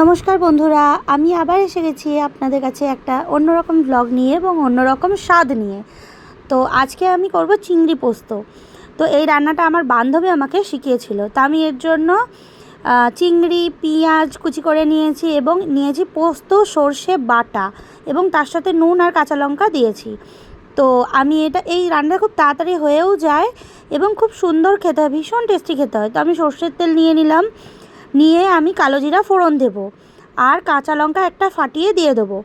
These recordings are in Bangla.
নমস্কার বন্ধুরা, আমি আবার এসে গেছি আপনাদের কাছে একটা অন্যরকম ব্লগ নিয়ে এবং অন্যরকম স্বাদ নিয়ে। তো আজকে আমি করব চিংড়ি পোস্ত। তো এই রান্নাটা আমার বান্ধবী আমাকে শিখিয়েছিল। তা আমি এর জন্য চিংড়ি, পেঁয়াজ কুচি করে নিয়েছি এবং নিয়েছি পোস্ত, সর্ষে, বাটা এবং তার সাথে নুন আর কাঁচা লঙ্কা দিয়েছি। তো আমি এটা, এই রান্নাটা খুব তাড়াতাড়ি হয়েও যায় এবং খুব সুন্দর খেতে হয়, ভীষণ টেস্টি খেতে হয়। তো আমি সর্ষের তেল নিয়ে নিলাম। নিয়ে আমি কালো জিরা ফোড়ন দেবো আর কাঁচা লঙ্কা একটা ফাটিয়ে দিয়ে দেবো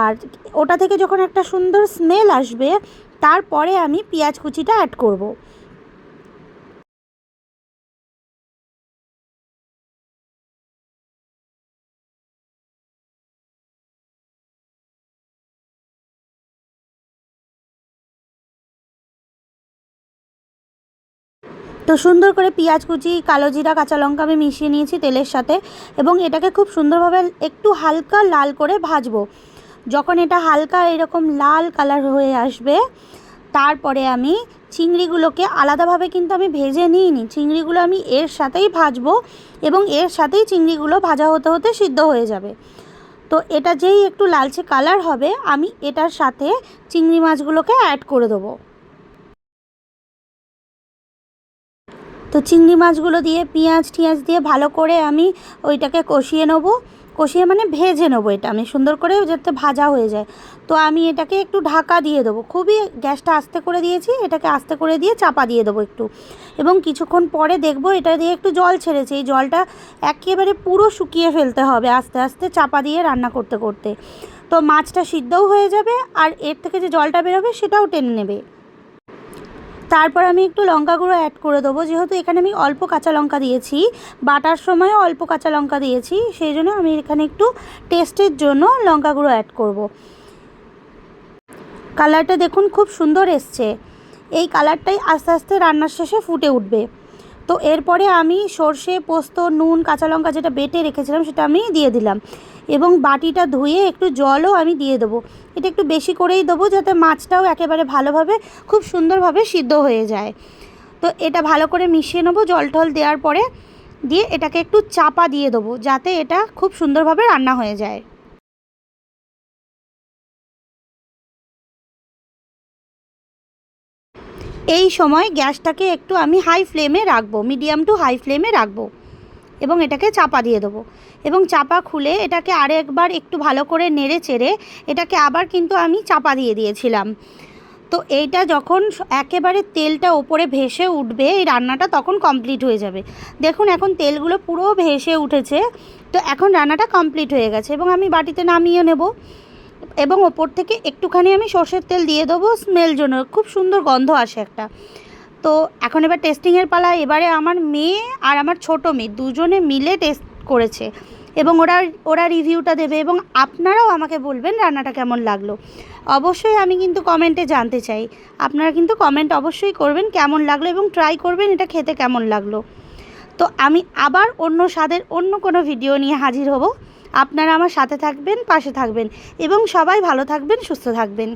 আর ওটা থেকে যখন একটা সুন্দর স্মেল আসবে, তারপরে আমি পেঁয়াজ কুচিটা অ্যাড করব। তো সুন্দর করে পেঁয়াজ কুচি, কালো জিরা, কাঁচা লঙ্কা আমি মিশিয়ে নিয়েছি তেলের সাথে এবং এটাকে খুব সুন্দরভাবে একটু হালকা লাল করে ভাজবো। যখন এটা হালকা এরকম লাল কালার হয়ে আসবে, তারপরে আমি চিংড়িগুলোকে আলাদাভাবে কিন্তু আমি ভেজে নিইনি। চিংড়িগুলো আমি এর সাথেই ভাজবো এবং এর সাথেই চিংড়িগুলো ভাজা হতে হতে সিদ্ধ হয়ে যাবে। তো এটা যেই একটু লালচে কালার হবে, আমি এটার সাথে চিংড়ি মাছগুলোকে অ্যাড করে দেবো। তো চিংড়ি মাছগুলো দিয়ে, পেঁয়াজ টিয়াজ দিয়ে ভালো করে আমি ওইটাকে কষিয়ে নেব। কষিয়ে মানে ভেজে নেব এটা, আমি সুন্দর করে যাতে ভাজা হয়ে যায়। তো আমি এটাকে একটু ঢাকা দিয়ে দেবো। খুবই গ্যাসটা আস্তে করে দিয়েছি, এটাকে আস্তে করে দিয়ে চাপা দিয়ে দেবো একটু। এবং কিছুক্ষণ পরে দেখব এটা দিয়ে একটু জল ছেড়েছে। এই জলটা একেবারে পুরো শুকিয়ে ফেলতে হবে আস্তে আস্তে চাপা দিয়ে রান্না করতে করতে। তো মাছটা সিদ্ধও হয়ে যাবে আর এর থেকে যে জলটা বেরোবে সেটাও টেনে নেবে। তারপর আমি একটু লঙ্কা গুঁড়ো অ্যাড করে দেবো। যেহেতু এখানে আমি অল্প কাঁচা লঙ্কা দিয়েছি, বাটার সময়ও অল্প কাঁচা লঙ্কা দিয়েছি, সেই জন্য আমি এখানে একটু টেস্টের জন্য লঙ্কা গুঁড়ো অ্যাড করব। কালারটা দেখুন, খুব সুন্দর এসছে। এই কালারটাই আস্তে আস্তে রান্নার শেষে ফুটে উঠবে। তো এরপরে আমি সর্ষে, পোস্ত, নুন, কাঁচা লঙ্কা যেটা বেটে রেখেছিলাম সেটা আমি দিয়ে দিলাম। এবং বাটিটা ধুয়ে একটু জলও আমি দিয়ে দেবো। এটা একটু বেশি করেই দেবো যাতে মাছটাও একেবারে ভালোভাবে, খুব সুন্দরভাবে সিদ্ধ হয়ে যায়। তো এটা ভালো করে মিশিয়ে নেব জল টল দেওয়ার পরে। দিয়ে এটাকে একটু চাপা দিয়ে দেবো যাতে এটা খুব সুন্দরভাবে রান্না হয়ে যায়। এই সময় গ্যাসটাকে একটু আমি হাই ফ্লেমে রাখব মিডিয়াম টু হাই ফ্লেমে রাখব এবং এটাকে চাপা দিয়ে দেবো। এবং চাপা খুলে এটাকে আরেকবার একটু ভালো করে নেড়ে চেড়ে এটাকে আবার কিন্তু আমি চাপা দিয়ে দিয়েছিলাম। তো এইটা যখন একেবারে তেলটা ওপরে ভেসে উঠবে, এই রান্নাটা তখন কমপ্লিট হয়ে যাবে। দেখুন, এখন তেলগুলো পুরো ভেসে উঠেছে। তো এখন রান্নাটা কমপ্লিট হয়ে গেছে এবং আমি বাটিতে নামিয়ে নেব। এবং ওপর থেকে একটুখানি আমি সর্ষের তেল দিয়ে দেবো স্মেল জন্য। খুব সুন্দর গন্ধ আসে একটা। তো এখন এবার টেস্টিংয়ের পালা এবারে আমার মেয়ে আর আমার ছোট মেয়ে দুজনে মিলে টেস্ট করেছে এবং ওরা ওরা রিভিউটা দেবে এবং আপনারাও আমাকে বলবেন রান্নাটা কেমন লাগল। অবশ্যই আমি কিন্তু কমেন্টে জানতে চাই। আপনারা কিন্তু কমেন্ট অবশ্যই করবেন কেমন লাগল এবং ট্রাই করবেন এটা খেতে কেমন লাগল। তো আমি আবার অন্য স্বাদের অন্য কোনো ভিডিও নিয়ে হাজির হব। আপনারা আমার সাথে থাকবেন পাশে থাকবেন এবং সবাই ভালো থাকবেন সুস্থ থাকবেন।